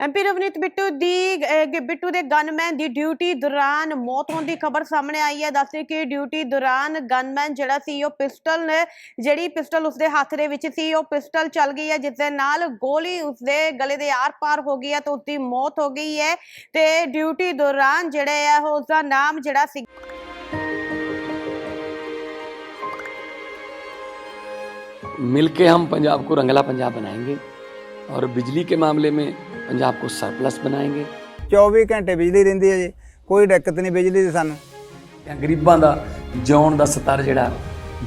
MP Ravneet Bittu ਦੀ ਅਹ, ਬਿੱਟੂ ਦੇ gunman ਦੀ duty ਦੌਰਾਨ ਮੌਤ ਹੋਣ ਦੀ ਖਬਰ ਸਾਹਮਣੇ ਆਈ ਹੈ ਦੱਸਦੇ ਕਿ ਡਿਊਟੀ ਦੌਰਾਨ ਗਨਮੈਨ ਜਿਹੜਾ ਸੀ ਉਹ ਪਿਸਟਲ ਨੇ ਜਿਹੜੀ ਪਿਸਟਲ ਉਸਦੇ ਹੱਥ ਦੇ ਵਿੱਚ ਸੀ ਉਹ ਪਿਸਟਲ ਚੱਲ ਗਈ ਹੈ ਜਿਸ ਦੇ ਨਾਲ ਗੋਲੀ ਉਸਦੇ ਗਲੇ ਦੇ ਆਰ-ਪਾਰ ਹੋ ਗਈ ਹੈ ਤੇ ਉਸਦੀ ਮੌਤ ਹੋ ਗਈ ਹੈ ਤੇ ਡਿਊਟੀ ਦੌਰਾਨ ਜਿਹੜੇ ਹੈ ਉਹ ਉਸਦਾ ਨਾਮ ਜਿਹੜਾ ਸੀ मिलके हम पंजाब को रंगला पंजाब बनाएंगे और बिजली के मामले में पंजाब को सरप्लस बनाएंगे 24 ਘੰਟੇ ਬਿਜਲੀ ਰਹਿੰਦੀ ਹੈ ਜੀ ਕੋਈ ਦਿੱਕਤ ਨਹੀਂ ਬਿਜਲੀ ਦੀ ਸਾਨੂੰ ਜਾਂ ਗਰੀਬਾਂ ਦਾ ਜਿਉਣ ਦਾ ਸਤਰ ਜਿਹੜਾ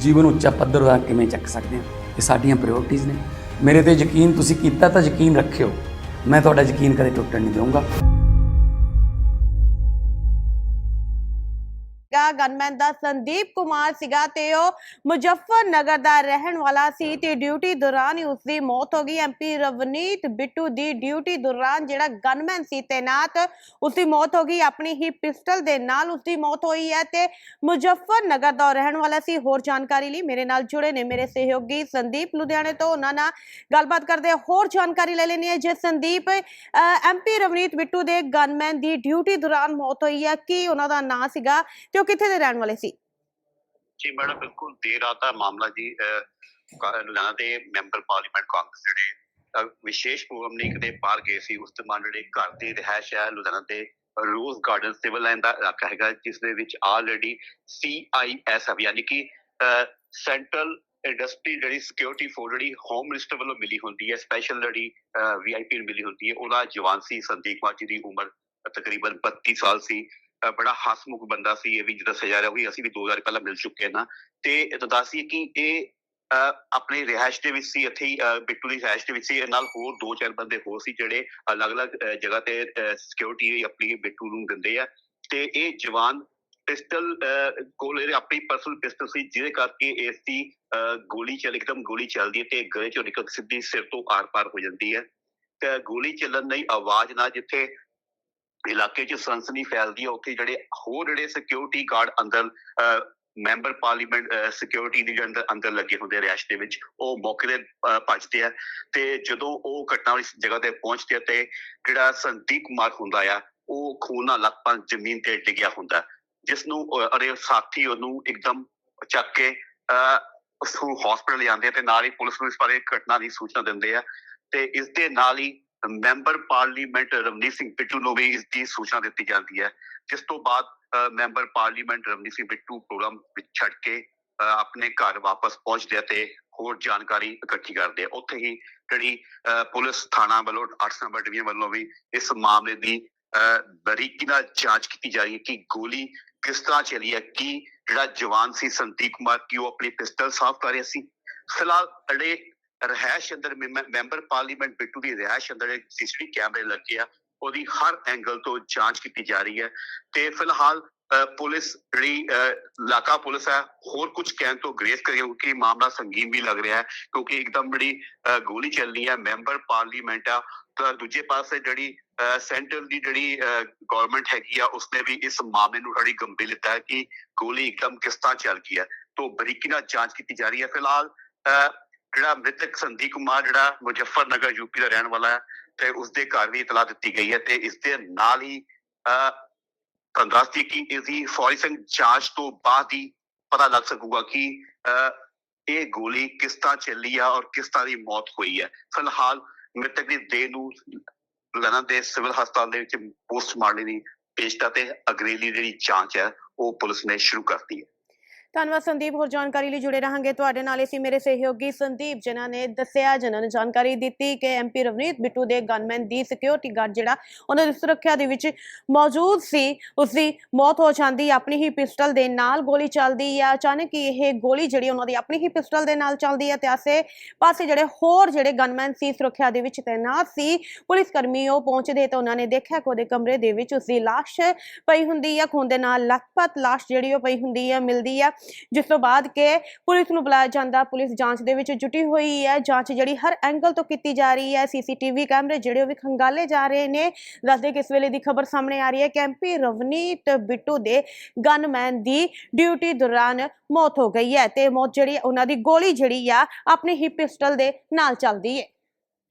ਜੀਵਨ ਉੱਚਾ ਪੱਧਰ ਦਾ ਕਿਵੇਂ ਚੱਕ ਸਕਦੇ ਹਾਂ ਇਹ ਸਾਡੀਆਂ ਪ੍ਰਾਇੋਰਟੀਆਂ ਨੇ ਮੇਰੇ ਤੇ ਯਕੀਨ ਤੁਸੀਂ ਕੀਤਾ ਤਾਂ ਯਕੀਨ ਰੱਖਿਓ ਮੈਂ ਤੁਹਾਡਾ ਯਕੀਨ ਕਦੇ ਟੁੱਟਣ ਨਹੀਂ ਦਊਂਗਾ ਸੀਗਾ ਗਨਮੈਨ ਦਾ ਸੰਦੀਪ ਕੁਮਾਰ ਸੀਗਾ ਤੇ ਉਹ ਮੁਜ਼ੱਫਰਨਗਰ ਦਾ ਰਹਿਣ ਵਾਲਾ ਸੀ ਤੇ ਡਿਊਟੀ ਦੌਰਾਨ ਹੀ ਉਸਦੀ ਮੌਤ ਹੋ ਗਈ। ਐਮਪੀ ਰਵਨੀਤ ਬਿੱਟੂ ਦੀ ਡਿਊਟੀ ਦੌਰਾਨ ਜਿਹੜਾ ਗਨਮੈਨ ਸੀ ਤੈਨਾਤ ਉਸਦੀ ਮੌਤ ਹੋ ਗਈ। ਆਪਣੀ ਹੀ ਪਿਸਟਲ ਦੇ ਨਾਲ ਉਸਦੀ ਮੌਤ ਹੋਈ ਹੈ ਤੇ ਮੁਜ਼ੱਫਰਨਗਰ ਦਾ ਰਹਿਣ ਵਾਲਾ ਸੀ। ਹੋਰ ਜਾਣਕਾਰੀ ਲਈ ਮੇਰੇ ਨਾਲ ਜੁੜੇ ਨੇ ਮੇਰੇ ਸਹਿਯੋਗੀ ਸੰਦੀਪ ਲੁਧਿਆਣੇ ਤੋਂ। ਉਹਨਾਂ ਨਾਲ ਗੱਲਬਾਤ ਕਰਦੇ ਹੋਰ ਜਾਣਕਾਰੀ ਲੈ ਲੈਣੀ ਹੈ ਜੇ ਸੰਦੀਪ। ਐਮਪੀ ਰਵਨੀਤ ਬਿੱਟੂ ਦੇ ਗਨਮੈਨ ਦੀ ਡਿਊਟੀ ਦੌਰਾਨ ਮੌਤ ਹੋਈ ਹੈ। ਕੀ ਉਹਨਾਂ ਦਾ ਨਾਂ ਸੀਗਾ? ਤੇ ਉਹ ਕਿੱਥੇ ਦੇ ਰਹਿਣ ਵਾਲੇ ਸੀ? ਜੀ, ਮੈਡਮ, ਬਿਲਕੁਲ ਦੇਰ ਰਾਤ ਦਾ ਮਾਮਲਾ ਜੀ ਲੁਧਿਆਣਾ ਦੇ ਮੈਂਬਰ ਪਾਰਲੀਮੈਂਟ ਕਾਂਗਰਸ ਜਿਹੜੇ ਵਿਸ਼ੇਸ਼ ਪ੍ਰੋਗਰਾਮ ਨਹੀਂ ਕਿਤੇ ਬਾਹਰ ਗਏ ਸੀ, ਉਸ ਤੋਂ ਬਾਅਦ ਜਿਹੜੇ ਘਰ ਦੀ ਰਿਹਾਇਸ਼ ਹੈ, ਲੁਧਿਆਣਾ ਦੇ ਰੋਜ਼ ਗਾਰਡਨ ਸਿਵਲ ਲਾਈਨ ਦਾ ਇਲਾਕਾ ਹੈਗਾ, ਜਿਸ ਦੇ ਵਿੱਚ ਆਲਰੇਡੀ ਸੀਆਈਐਸਐਫ ਯਾਨੀ ਕਿ ਸੈਂਟਰਲ ਇੰਡਸਟਰੀ ਜਿਹੜੀ ਸਿਕਿਉਰਿਟੀ ਫੋਰਸ ਜਿਹੜੀ ਹੋਮ ਮਿਨਿਸਟਰ ਵੱਲੋਂ ਮਿਲੀ ਹੁੰਦੀ ਹੈ ਸਪੈਸ਼ਲ ਜਿਹੜੀ ਵੀਆਈਪੀ ਮਿਲੀ ਹੁੰਦੀ ਹੈ, ਉਹਦਾ ਜਵਾਨ ਸੀ ਸੰਦੀਪ ਕੁਮਾਰ ਜੀ ਦੀ ਉਮਰ ਤਕਰੀਬਨ 32 ਸਾਲ ਸੀ। ਬੜਾ ਹਸਮੁਖ ਬੰਦਾ ਸੀ ਇਹ ਵੀ ਜਿਹੜਾ ਸਜਾ ਰਿਹਾ ਅਸੀਂ ਵੀ 2000 ਪਹਿਲਾਂ ਮਿਲ ਚੁੱਕੇ ਨਾ। ਤੇ ਇਹ ਕਿ ਇਹ ਅਹ, ਆਪਣੀ ਰਿਹਾਇਸ਼ ਦੇ ਵਿੱਚ ਸੀ ਇੱਥੇ ਹੀ, ਬਿੱਟੂ ਦੀ ਰਿਹਾਇਸ਼ ਦੇ ਵਿੱਚ ਸੀ। ਨਾਲ ਹੋਰ ਦੋ ਚਾਰ ਬੰਦੇ ਹੋਰ ਸੀ ਜਿਹੜੇ ਅਲੱਗ-ਅਲੱਗ ਜਗ੍ਹਾ ਤੇ ਸਿਕਿਉਰਿਟੀ ਆਪਣੀ ਬਿੱਟੂ ਨੂੰ ਦਿੰਦੇ ਆ। ਤੇ ਇਹ ਜਵਾਨ ਪਿਸਟਲ ਕੋਲ ਇਹਦੇ ਆਪਣੀ ਪਰਸਨਲ ਪਿਸਟਲ ਸੀ ਜਿਹਦੇ ਕਰਕੇ ਇਸ ਦੀ ਅਹ, ਗੋਲੀ ਚੱਲ ਇੱਕਦਮ ਗੋਲੀ ਚੱਲਦੀ ਹੈ ਤੇ ਗਲੇ ਚੋਂ ਨਿਕਲ ਸਿੱਧੀ ਸਿਰ ਤੋਂ ਆਰ-ਪਾਰ ਹੋ ਜਾਂਦੀ ਹੈ। ਤੇ ਗੋਲੀ ਚੱਲਣ ਦੀ ਆਵਾਜ਼ ਨਾਲ ਜਿੱਥੇ ਇਲਾਕੇ 'ਚ ਸਨਸਨੀ ਫੈਲਦੀ ਹੈ ਉੱਥੇ ਜਿਹੜੇ ਹੋਰ ਜਿਹੜੇ ਸਿਕਿਉਰਿਟੀ ਗਾਰਡ ਅੰਦਰ ਮੈਂਬਰ ਪਾਰਲੀਮੈਂਟ ਸਿਕਿਉਰਿਟੀ ਦੇ ਅੰਦਰ ਅੰਦਰ ਲੱਗੇ ਹੁੰਦੇ ਆ ਦੇ ਵਿੱਚ ਉਹ ਮੌਕੇ ਤੇ ਅਹ, ਆ ਤੇ ਜਦੋਂ ਉਹ ਘਟਨਾ ਵਾਲੀ ਜਗ੍ਹਾ ਤੇ ਪਹੁੰਚਦੇ ਆ ਤੇ ਜਿਹੜਾ ਸੰਦੀਪ ਕੁਮਾਰ ਹੁੰਦਾ ਆ ਉਹ ਖੂਨ ਨਾਲ ਲੱਪਾਂ ਜ਼ਮੀਨ ਤੇ ਡਿੱਗਿਆ ਹੁੰਦਾ ਜਿਸ ਨੂੰ ਅਰੇ ਸਾਥੀ ਉਹਨੂੰ ਇੱਕਦਮ ਚੱਕ ਕੇ ਅਹ, ਉਸ ਨੂੰ ਹਸਪੀਟਲ ਲਿਆਉਂਦੇ ਤੇ ਨਾਲ ਹੀ ਪੁਲਿਸ ਨੂੰ ਇਸ ਬਾਰੇ ਘਟਨਾ ਦੀ ਸੂਚਨਾ ਦਿੰਦੇ ਆ ਤੇ ਇਸ ਦੇ ਨਾਲ ਹੀ ਮੈਂਬਰ ਪਾਰਲੀਮੈਂਟ ਰਵਨੀਤ ਸਿੰਘ ਬਿੱਟੂ ਨੂੰ ਵੀ ਇਸ ਦੀ ਸੂਚਨਾ ਦਿੱਤੀ ਜਾਂਦੀ ਹੈ ਜਿਸ ਤੋਂ ਬਾਅਦ member parliament Ravneet Singh Bittu programme ਵਿੱਚ ਛੱਡ ਕੇ ਆਪਣੇ ਘਰ ਵਾਪਸ ਪਹੁੰਚਦੇ ਆ ਤੇ ਹੋਰ ਜਾਣਕਾਰੀ ਇਕੱਠੀ ਕਰਦੇ ਆ। ਉੱਥੇ ਹੀ ਜਿਹੜੀ ਅਹ, ਪੁਲਿਸ ਥਾਣਾ ਵੱਲੋਂ 8 ਨੰਬਰ ਡਿਵੀਜ਼ਨ ਵੱਲੋਂ ਵੀ ਇਸ ਮਾਮਲੇ ਦੀ ਅਹ, ਬਰੀਕੀ ਨਾਲ ਜਾਂਚ ਕੀਤੀ ਜਾ ਰਹੀ ਹੈ ਕਿ ਗੋਲੀ ਕਿਸ ਤਰ੍ਹਾਂ ਚੱਲੀ ਹੈ ਕਿ ਜਿਹੜਾ ਜਵਾਨ ਸੀ ਸੰਦੀਪ ਕੁਮਾਰ ਕੀ ਉਹ ਆਪਣੀ ਪਿਸਟਲ ਸਾਫ਼ ਕਰ ਰਿਹਾ ਸੀ। ਫਿਲਹਾਲ ਜਿਹੜੇ ਰਹਿਸ਼ ਅੰਦਰ ਮੈਂਬਰ ਪਾਰਲੀਮੈਂਟ ਬਿੱਟੂ ਦੀ ਰਹਿਸ਼ ਅੰਦਰ ਸੀਸੀਟੀਵੀ ਕੈਮਰੇ ਲੱਗੇ ਆ, ਉਹਦੀ ਹਰ ਐਂਗਲ ਤੋਂ ਜਾਂਚ ਕੀਤੀ ਜਾ ਰਹੀ ਹੈ ਤੇ ਫਿਲਹਾਲ ਪੁਲਿਸ ਜਿਹੜੀ ਇਲਾਕਾ ਪੁਲਿਸ ਹੈ, ਹੋਰ ਕੁਝ ਕਹਿਣ ਤੋਂ ਗ੍ਰੇਸ ਕਰੇ ਕਿਉਂਕਿ ਮਾਮਲਾ ਸੰਗੀਨ ਵੀ ਲੱਗ ਰਿਹਾ ਹੈ, ਕਿਉਂਕਿ ਇੱਕਦਮ ਜਿਹੜੀ ਗੋਲੀ ਚੱਲਣੀ ਹੈ ਮੈਂਬਰ ਪਾਰਲੀਮੈਂਟ ਆ, ਤਾਂ ਦੂਜੇ ਪਾਸੇ ਜਿਹੜੀ ਸੈਂਟਰ ਦੀ ਜਿਹੜੀ ਗਵਰਨਮੈਂਟ ਹੈਗੀ ਆ, ਉਸਨੇ ਵੀ ਇਸ ਮਾਮਲੇ ਨੂੰ ਬੜੀ ਗੰਭੀਰ ਗੰਭੀਰਤਾ ਕਿ ਗੋਲੀ ਇੱਕਦਮ ਕਿਸ ਤਰ੍ਹਾਂ ਚੱਲ ਗਈ ਹੈ, ਤੋਂ ਬਰੀਕੀ ਨਾਲ ਜਾਂਚ ਕੀਤੀ ਜਾ ਰਹੀ ਹੈ। ਫਿਲਹਾਲ ਜਿਹੜਾ ਮ੍ਰਿਤਕ ਸੰਦੀਪ ਕੁਮਾਰ ਜਿਹੜਾ ਮੁਜ਼ੱਫਰਨਗਰ ਯੂਪੀ ਦਾ ਰਹਿਣ ਵਾਲਾ ਹੈ ਤੇ ਉਸਦੇ ਘਰ ਵੀ ਇਤਲਾਹ ਦਿੱਤੀ ਗਈ ਹੈ ਤੇ ਇਸ ਦੇ ਨਾਲ ਹੀ ਅਹ, ਤੁਹਾਨੂੰ ਇਸ ਦੀ ਫੌਰੀ ਜਾਂਚ ਤੋਂ ਬਾਅਦ ਹੀ ਪਤਾ ਲੱਗ ਸਕੂਗਾ ਕਿ ਇਹ ਗੋਲੀ ਕਿਸ ਤਰ੍ਹਾਂ ਚੱਲੀ ਆ ਔਰ ਕਿਸ ਤਰ੍ਹਾਂ ਦੀ ਮੌਤ ਹੋਈ ਹੈ। ਫਿਲਹਾਲ ਮ੍ਰਿਤਕ ਦੀ ਦੇਹ ਨੂੰ ਲੁਧਿਆਣਾ ਦੇ ਸਿਵਲ ਹਸਪਤਾਲ ਦੇ ਵਿੱਚ ਪੋਸਟਮਾਰਟਮ ਦੀ ਪੇਸ਼ਕਸ਼ ਤੇ ਅਗਰੇਲੀ ਜਿਹੜੀ ਜਾਂਚ ਹੈ ਉਹ ਪੁਲਿਸ ਨੇ ਸ਼ੁਰੂ ਕਰਤੀ ਹੈ। ਧੰਨਵਾਦ ਸੰਦੀਪ, ਹੋਰ ਜਾਣਕਾਰੀ ਲਈ ਜੁੜੇ ਰਹਾਂਗੇ ਤੁਹਾਡੇ ਨਾਲ। ਇਸੀ ਮੇਰੇ ਸਹਿਯੋਗੀ ਸੰਦੀਪ, ਜਿਨ੍ਹਾਂ ਨੇ ਦੱਸਿਆ, ਜਿਨ੍ਹਾਂ ਨੇ ਜਾਣਕਾਰੀ ਦਿੱਤੀ ਕਿ ਐਮਪੀ ਰਵਨੀਤ ਬਿੱਟੂ ਦੇ ਗਨਮੈਨ ਦੀ ਸਿਕਿਉਰਿਟੀ ਗਾਰਡ ਜਿਹੜਾ, ਉਹਨਾਂ ਦੀ ਸੁਰੱਖਿਆ ਦੇ ਵਿੱਚ ਮੌਜੂਦ ਸੀ ਉਸ ਦੀ ਮੌਤ ਹੋ ਜਾਂਦੀ, ਆਪਣੀ ਹੀ ਪਿਸਟਲ ਦੇ ਨਾਲ ਗੋਲੀ ਚੱਲਦੀ ਹੈ ਅਚਾਨਕ ਹੀ ਇਹ ਗੋਲੀ ਜਿਹੜੀ ਉਹਨਾਂ ਦੀ ਆਪਣੀ ਹੀ ਪਿਸਟਲ ਦੇ ਨਾਲ ਚੱਲਦੀ ਹੈ ਤੇ ਆਸੇ ਪਾਸੇ ਜਿਹੜੇ ਹੋਰ ਜਿਹੜੇ ਗਨਮੈਨ ਸੀ, ਸੁਰੱਖਿਆ ਦੇ ਵਿੱਚ ਤੈਨਾਤ ਸੀ, ਪੁਲਿਸ ਕਰਮੀ ਉਹ ਪਹੁੰਚਦੇ ਤਾਂ ਉਹਨਾਂ ਨੇ ਦੇਖਿਆ ਕਿ ਉਹਦੇ ਕਮਰੇ ਦੇ ਵਿੱਚ ਉਸ ਦੀ ਲਾਸ਼ ਪਈ ਹੁੰਦੀ ਹੈ ਖੂਨ ਦੇ ਨਾਲ ਲੱਥਪੱਥ ਲਾਸ਼ ਜਿਹੜੀ ਉਹ ਪਈ ਹੁੰਦੀ ਹੈ ਮਿਲਦੀ ਹੈ ਜਿਸ ਤੋਂ ਬਾਅਦ ਕਿ ਪੁਲਿਸ ਨੂੰ ਬੁਲਾਇਆ ਜਾਂਦਾ, ਪੁਲਿਸ ਜਾਂਚ ਦੇ ਵਿੱਚ ਜੁਟੀ ਹੋਈ ਹੈ। ਜਾਂਚ ਜਿਹੜੀ ਹਰ ਐਂਗਲ ਤੋਂ ਕੀਤੀ ਜਾ ਰਹੀ ਹੈ। ਸੀਸੀਟੀਵੀ ਕੈਮਰੇ ਜਿਹੜੇ ਉਹ ਵੀ ਖੰਗਾਲੇ ਜਾ ਰਹੇ ਨੇ। ਦੱਸਦੇ ਕਿ ਇਸ ਵੇਲੇ ਦੀ ਖਬਰ ਸਾਹਮਣੇ ਆ ਰਹੀ ਹੈ ਕਿ ਐਮਪੀ ਰਵਨੀਤ ਬਿੱਟੂ ਦੇ ਗਨਮੈਨ ਦੀ ਡਿਊਟੀ ਦੌਰਾਨ ਮੌਤ ਹੋ ਗਈ ਹੈ ਤੇ ਮੌਤ ਜਿਹੜੀ ਉਹਨਾਂ ਦੀ ਗੋਲੀ ਜਿਹੜੀ ਆ, ਆਪਣੀ ਹੀ ਪਿਸਟਲ ਦੇ ਨਾਲ ਚੱਲਦੀ ਹੈ।